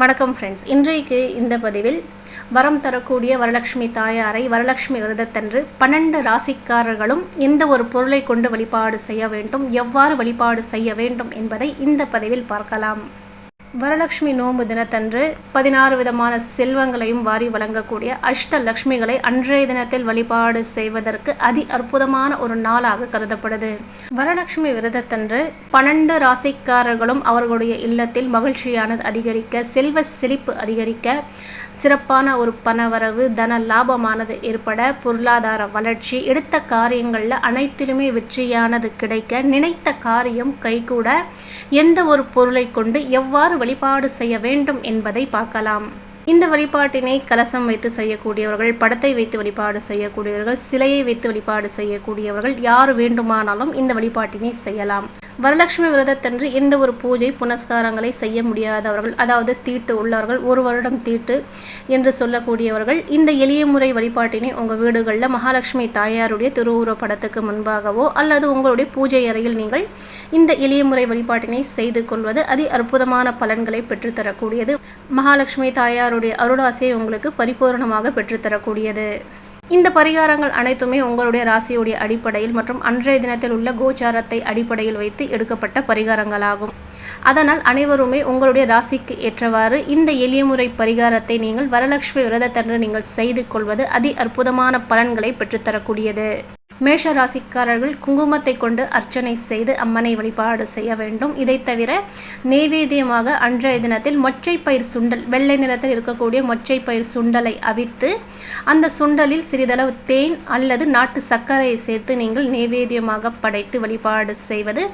வணக்கம் ஃப்ரெண்ட்ஸ் இன்றைக்கு இந்த பதிவில் வரம் தரக்கூடிய வரலட்சுமி தாயாரை வரலட்சுமி விரதத்தன்று பன்னெண்டு ராசிக்காரர்களும் எந்த ஒரு பொருளை கொண்டு வழிபாடு செய்ய வேண்டும் எவ்வாறு வழிபாடு செய்ய வேண்டும் என்பதை இந்த பதிவில் பார்க்கலாம். வரலட்சுமி நோன்பு தினத்தன்று பதினாறு விதமான செல்வங்களையும் வாரி வழங்கக்கூடிய அஷ்ட லக்ஷ்மிகளை அன்றைய தினத்தில் வழிபாடு செய்வதற்கு அதி அற்புதமான ஒரு நாளாக கருதப்படுது. வரலட்சுமி விரதத்தன்று பன்னெண்டு ராசிக்காரர்களும் அவர்களுடைய இல்லத்தில் மகிழ்ச்சியானது அதிகரிக்க செல்வ செழிப்பு அதிகரிக்க சிறப்பான ஒரு பணவரவு தன லாபமானது ஏற்பட பொருளாதார வளர்ச்சி எடுத்த காரியங்களில் அனைத்திலுமே வெற்றியானது கிடைக்க நினைத்த காரியம் கைகூட எந்த ஒரு பொருளை கொண்டு எவ்வாறு வழிபாடு செய்ய வேண்டும் என்பதை பார்க்கலாம். இந்த வழிபாட்டினை கலசம் வைத்து செய்யக்கூடியவர்கள் படத்தை வைத்து வழிபாடு செய்யக்கூடியவர்கள் சிலையை வைத்து வழிபாடு செய்யக்கூடியவர்கள் யார் வேண்டுமானாலும் இந்த வழிபாட்டினை செய்யலாம். வரலட்சுமி விரதத்தன்று எந்த ஒரு பூஜை புனஸ்காரங்களை செய்ய முடியாதவர்கள் அதாவது தீட்டு உள்ளவர்கள் ஒரு வருடம் தீட்டு என்று சொல்லக்கூடியவர்கள் இந்த எளிய முறை வழிபாட்டினை உங்கள் வீடுகளில் மகாலட்சுமி தாயாருடைய திருவுருவ படத்துக்கு முன்பாகவோ அல்லது உங்களுடைய பூஜை அறையில் நீங்கள் இந்த எளிய முறை வழிபாட்டினை செய்து கொள்வது அதி அற்புதமான பலன்களை பெற்றுத்தரக்கூடியது. மகாலட்சுமி தாயாருடைய அருளாசையை உங்களுக்கு பரிபூர்ணமாக பெற்றுத்தரக்கூடியது. இந்த பரிகாரங்கள் அனைத்துமே உங்களுடைய ராசியுடைய அடிப்படையில் மற்றும் அன்றைய தினத்தில் உள்ள கோச்சாரத்தை அடிப்படையில் வைத்து எடுக்கப்பட்ட பரிகாரங்களாகும். அதனால் அனைவருமே உங்களுடைய ராசிக்கு ஏற்றவாறு இந்த எளிய முறை பரிகாரத்தை நீங்கள் வரலட்சுமி விரதத்தன்று நீங்கள் செய்து கொள்வது அதி அற்புதமான பலன்களை பெற்றுத்தரக்கூடியது. மேஷ ராசிக்காரர்கள் குங்குமத்தை கொண்டு அர்ச்சனை செய்து அம்மனை வழிபாடு செய்ய வேண்டும். இதை தவிர நெய்வேத்தியமாக அன்றைய தினத்தில் மொச்சை பயிர் சுண்டல் வெள்ளை நிறத்தில் இருக்கக்கூடிய மொச்சை பயிர் சுண்டலை அவித்து அந்த சுண்டலில் சிறிதளவு தேன் அல்லது நாட்டு சர்க்கரையை சேர்த்து நீங்கள் நெய்வேத்தியமாக படைத்து வழிபாடு செய்வது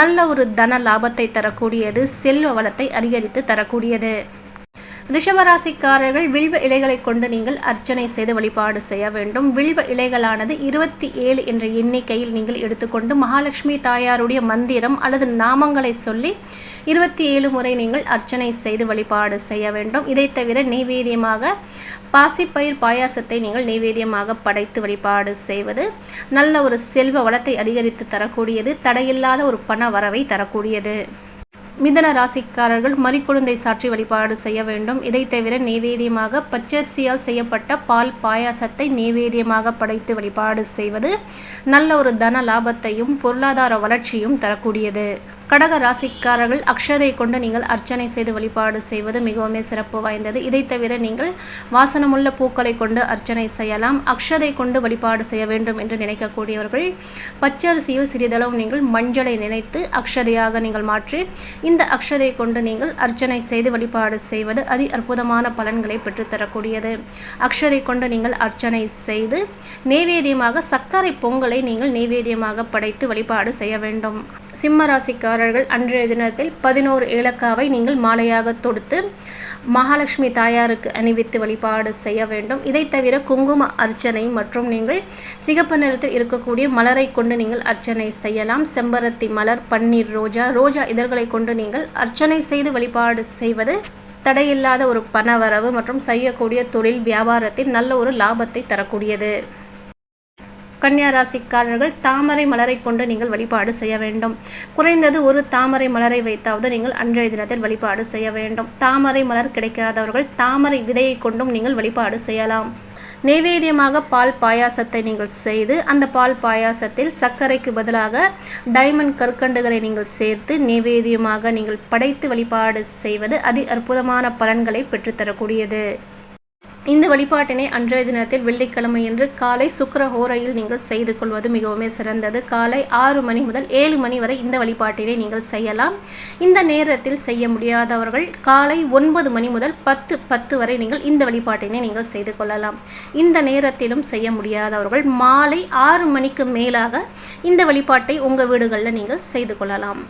நல்ல ஒரு தன லாபத்தை தரக்கூடியது செல்வ வளத்தை அதிகரித்து தரக்கூடியது. ரிஷபராசிக்காரர்கள் வில்வ இலைகளை கொண்டு நீங்கள் அர்ச்சனை செய்து வழிபாடு செய்ய வேண்டும். வில்வ இலைகளானது இருபத்தி ஏழு என்ற எண்ணிக்கையில் நீங்கள் எடுத்துக்கொண்டு மகாலட்சுமி தாயாருடைய மந்திரம் அல்லது நாமங்களை சொல்லி இருபத்தி ஏழு முறை நீங்கள் அர்ச்சனை செய்து வழிபாடு செய்ய வேண்டும். இதை தவிர நெய்வேதியமாக பாசிப்பயிர் பாயாசத்தை நீங்கள் நெய்வேதியமாக படைத்து வழிபாடு செய்வது நல்ல ஒரு செல்வ வளத்தை அதிகரித்து தரக்கூடியது தடையில்லாத ஒரு பண வரவை தரக்கூடியது. மிதன ராசிக்காரர்கள் மறிக்குழுந்தை சாற்றி வழிபாடு செய்ய வேண்டும். இதை தவிர நெய்வேத்தியமாக பச்சரிசியால் செய்யப்பட்ட பால் பாயாசத்தை நெய்வேதியமாக படைத்து வழிபாடு செய்வது நல்ல ஒரு தன லாபத்தையும் பொருளாதார வளர்ச்சியும் தரக்கூடியது. கடக ராசிக்காரர்கள் அக்ஷதை கொண்டு நீங்கள் அர்ச்சனை செய்து வழிபாடு செய்வது மிகவும் சிறப்பு வாய்ந்தது. இதை தவிர நீங்கள் வாசனமுள்ள பூக்களை கொண்டு அர்ச்சனை செய்யலாம். அக்ஷதை கொண்டு வழிபாடு செய்ய வேண்டும் என்று நினைக்கக்கூடியவர்கள் பச்சரிசியில் சிறிதளவு நீங்கள் மஞ்சளை நினைத்து அக்ஷதையாக நீங்கள் மாற்றி இந்த அக்ஷதை கொண்டு நீங்கள் அர்ச்சனை செய்து வழிபாடு செய்வது அதி அற்புதமான பலன்களை பெற்றுத்தரக்கூடியது. அக்ஷதை கொண்டு நீங்கள் அர்ச்சனை செய்து நெய்வேத்தியமாக சர்க்கரை பொங்கலை நீங்கள் நெய்வேத்தியமாக படைத்து வழிபாடு செய்ய வேண்டும். சிம்ம ராசிக்காரர்கள் அன்றைய தினத்தில் பதினோரு ஏலக்காவை நீங்கள் மாலையாக தொடுத்து மகாலட்சுமி தாயாருக்கு அணிவித்து வழிபாடு செய்ய வேண்டும். இதை தவிர குங்கும அர்ச்சனை மற்றும் நீங்கள் சிகப்பு நிறத்தில் இருக்கக்கூடிய மலரை கொண்டு நீங்கள் அர்ச்சனை செய்யலாம். செம்பருத்தி மலர் பன்னீர் ரோஜா ரோஜா இதழ்களை கொண்டு நீங்கள் அர்ச்சனை செய்து வழிபாடு செய்வது தடையில்லாத ஒரு பணவரவு மற்றும் செய்யக்கூடிய தொழில் வியாபாரத்தில் நல்ல ஒரு லாபத்தை தரக்கூடியது. கன்னியா ராசிக்காரர்கள் தாமரை மலரை கொண்டு நீங்கள் வழிபாடு செய்ய வேண்டும். குறைந்தது ஒரு தாமரை மலரை வைத்தாவது நீங்கள் அன்றைய தினத்தில் வழிபாடு செய்ய வேண்டும். தாமரை மலர் கிடைக்காதவர்கள் தாமரை விதையை கொண்டும் நீங்கள் வழிபாடு செய்யலாம். நைவேத்தியமாக பால் பாயாசத்தை நீங்கள் செய்து அந்த பால் பாயாசத்தில் சர்க்கரைக்கு பதிலாக டைமண்ட் கற்கண்டுகளை நீங்கள் சேர்த்து நைவேத்தியமாக நீங்கள் படைத்து வழிபாடு செய்வது அதி அற்புதமான பலன்களை பெற்றுத்தரக்கூடியது. இந்த வழிபாட்டினை அன்றைய தினத்தில் வெள்ளிக்கிழமை என்று காலை சுக்கர ஹோரையில் நீங்கள் செய்து கொள்வது மிகவும் சிறந்தது. காலை ஆறு மணி முதல் ஏழு மணி வரை இந்த வழிபாட்டினை நீங்கள் செய்யலாம். இந்த நேரத்தில் செய்ய முடியாதவர்கள் காலை ஒன்பது மணி முதல் பத்து பத்து வரை நீங்கள் இந்த வழிபாட்டினை நீங்கள் செய்து கொள்ளலாம். இந்த நேரத்திலும் செய்ய முடியாதவர்கள் மாலை ஆறு மணிக்கு மேலாக இந்த வழிபாட்டை உங்கள் வீடுகளில் நீங்கள் செய்து கொள்ளலாம்.